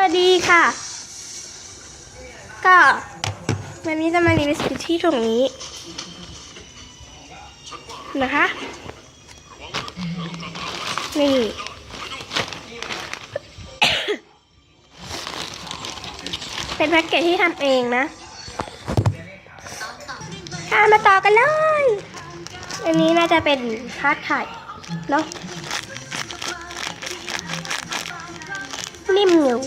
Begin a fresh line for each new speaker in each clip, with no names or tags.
วัสดีค่ะ ก็วันนี้จะมารีวิวสิที่ตรงนี้ นะคะ นี่ เป็นแพ็กเกจที่ทำเองนะค่ะมาต่อกันเลย อันนี้น่าจะเป็นทาร์ตไข่เนาะ นิ่มอยู่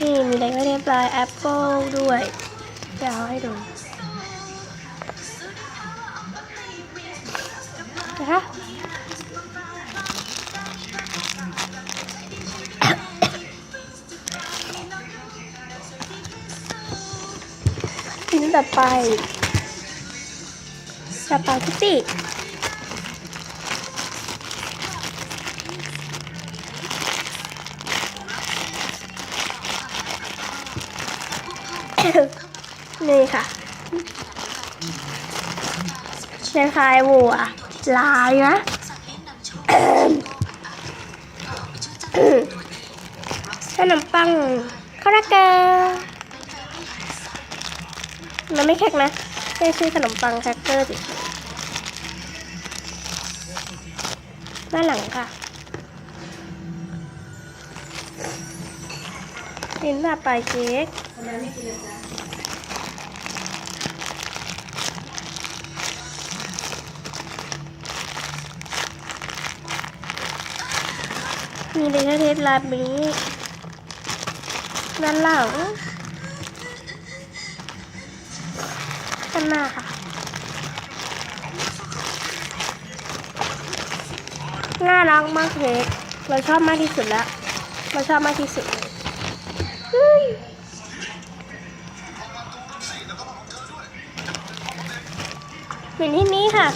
นี่มีอะไรก็เรียบร้อยแอปเปิลด้วยเดี๋ยวเอาให้ดูนะคะชิ้นต่อไปสปาเกตตี้ นี่ค่ะคล้ายวัวลายนะขนมปังข้าวราเกอร์มันไม่แข็งนะแค่ชื่อขนมปังแครกเกอร์สิด้านหลังค่ะ ชิ้นต่อไปเค้กมีเลเทอร์เทสลาบีด้านหลังด้านหน้าค่ะ น่ารักมากเค้กเราชอบมากที่สุดแล้ว เราชอบมากที่สุดเลย เฮ้ยเหมือนที่นี้ค่ะ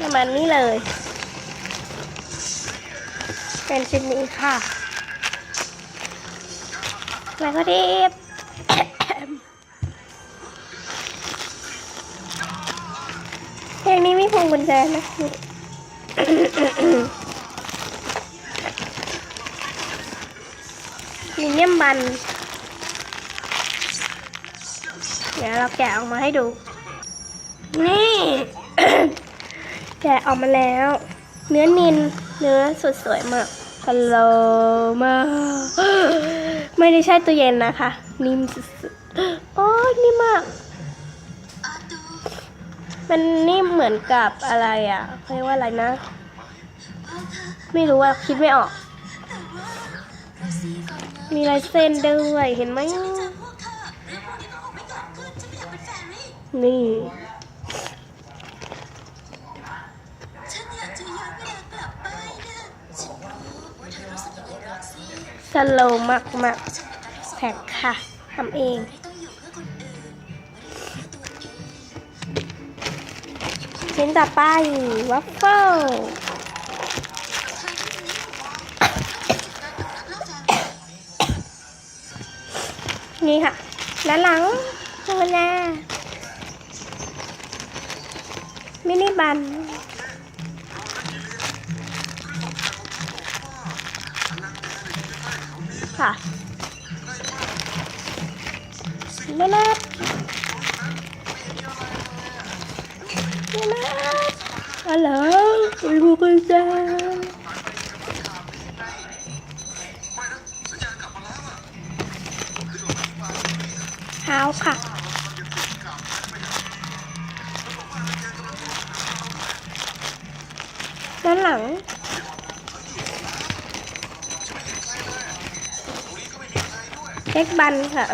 ประมาณนี้เลย เป็นชิ้นนี้ค่ะแล้วก็ดิบเพลงนี้มีพวงกุญแจนะ เนียมบัน เดี๋ยวเราแกะออกมาให้ดู นี่ แกะออกมาแล้ว เนื้อนินเนื้อสดสวยมากฮัลโหลมา ไม่ได้ใช่ตู้เย็นนะคะ นิ่มสุดๆโอ้ยนิ่มมาก มันนิ่มเหมือนกับอะไรอะเรียกว่าอะไรนะ ไม่รู้ว่าคิดไม่ออก มีลายเส้นด้วยเห็นไหม นี่
ฉันอยากจะย้อนเวลากลับไปนะฉันรู้ว่าเธอรู้สึกยังไงร็อกซี่
สโลมากมากแพ็คค่ะทำเอง
ไม่ต้องอยู่เพื่อคนอื่นไส้วเอง
ชิ้นต่อไปวัฟเฟิล
นี่
ค่ะด้านหลังธรรมดามินิบัน ค่ะเล็ดเล็ดฮัลโหลคุยบุกจ้า ท้าค่ะ ด้านหลัง เช็คบันค่ะ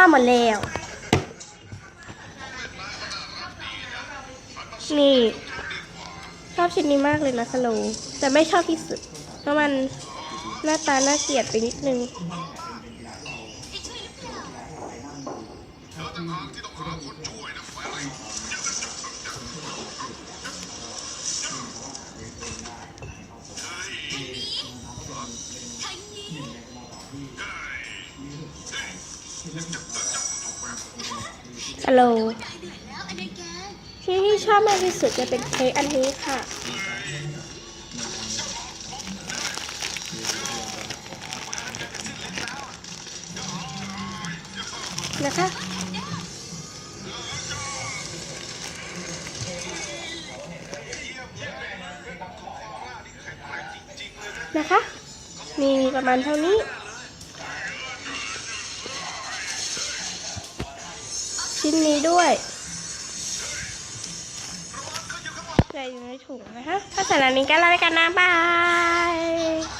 ก็ก็หมดแล้ว นี่ ชอบชิ้นนี้มากเลยนะสโลว์แต่ไม่ชอบที่สุด เพราะมันหน้าตาน่าเกลียดไปนิดนึง ฮัลโหลที่ที่ชอบมากที่สุดจะเป็นเค้กอันนี้ค่ะ นะคะนะคะ มีประมาณเท่านี้ ชิ้นนี้ด้วยใส่อยู่ในถุงนะคะถ้าสำหรับนี้ก็ลาไปกันนะบาย